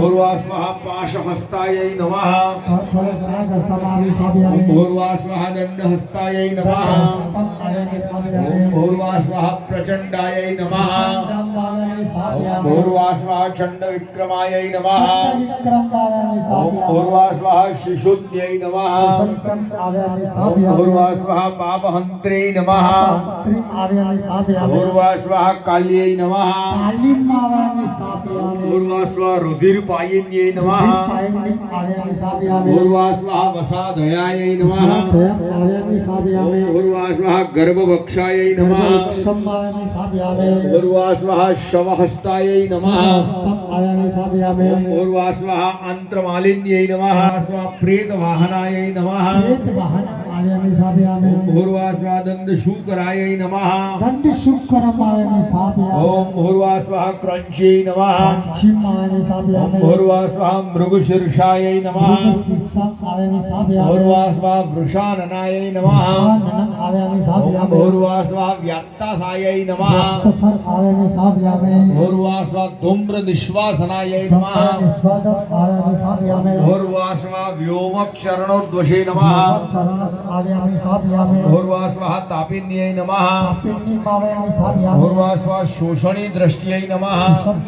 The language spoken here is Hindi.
पूर्वास्मः पाशहस्तायै नमः। पूर्वास्मः दण्डहस्तायै नमः। पूर्वास्मः प्रचण्डायै नमः। पूर्वास्मः चण्डविक्रमायै नमः ॐ स्थापयामि पूर्वास्मः शिशुद्यै नमः ॐ स्थापयामि पूर्वास्मः नमः आयमि काल्यै नमः पूर्वास्मः रुधिरपायिन्यै नमः पूर्वास्मः वसाधयायै नमः आयमि स्थापयामि ॐ पूर्वास्मः गर्भवक्षायै नमः सम्मायमि स्थापयामि पूर्वास्मः शवहस्तायै नमः आयमि स्थापयामि ॐ पूर्वास्मः अन्त्रमालिन्यै नमः स्व प्रेतवाहनायै नमः वाहन आयमि स्थापयामि ॐ पूर्वास्मः दन्तशूकरायै नमः दण्ड शुक्रमायमि स्थापयामि ॐ पूर्वास्मः क्रञ्च्यै नमः। पूर्वास्मः मृगशीर्षायै नमः। पूर्वास्मः वृषाननायै नमः। व्यात्तासायै नमः। पूर्वास्मः धूम्रनिश्वासनायै नमः। व्योमक्षरणोद्वशे नमः। तापिन्यै नमः। शोषणी दृष्ट्यै नमः। सब